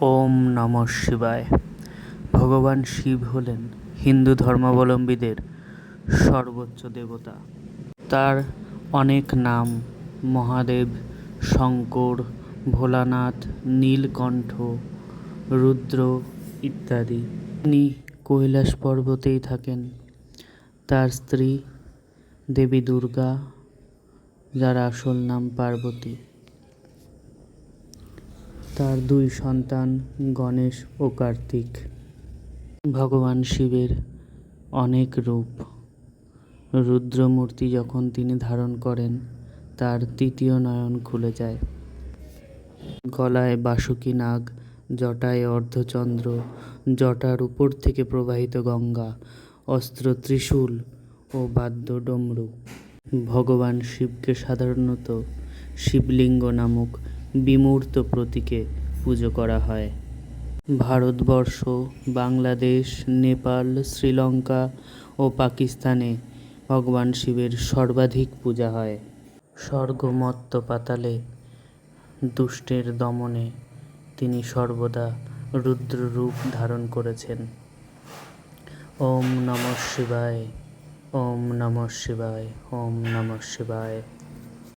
ওম নম শিবায়। ভগবান শিব হলেন হিন্দু ধর্মাবলম্বীদের সর্বোচ্চ দেবতা। তার অনেক নাম মহাদেব, শঙ্কর, ভোলানাথ, নীলকণ্ঠ, রুদ্র ইত্যাদি। তিনি কৈলাস পর্বতেই থাকেন। তার স্ত্রী দেবী দুর্গা, যার আসল নাম পার্বতী। তার দুই সন্তান, গণেশ ও কার্তিক। ভগবান শিবের অনেক রূপ। রুদ্রমূর্তি যখন তিনি ধারণ করেন, তার তৃতীয় নয়ন খুলে যায়। গলায় বাসুকী নাগ, জটায় অর্ধচন্দ্র, জটার উপর থেকে প্রবাহিত গঙ্গা, অস্ত্র ত্রিশূল ও বাদ্য ডমরু। ভগবান শিবকে সাধারণত শিবলিঙ্গ নামক বিমূর্ত প্রতীকে পুজো করা হয়। ভারতবর্ষ, বাংলাদেশ, নেপাল, শ্রীলঙ্কা ও পাকিস্তানে ভগবান শিবের সর্বাধিক পূজা হয়। স্বর্গমত্ত পাতালে দুষ্টের দমনে তিনি সর্বদা রুদ্র রূপ ধারণ করেছেন। ওম নমঃ শিবায়, ওম নমঃ শিবায়, ওম নমঃ শিবায়।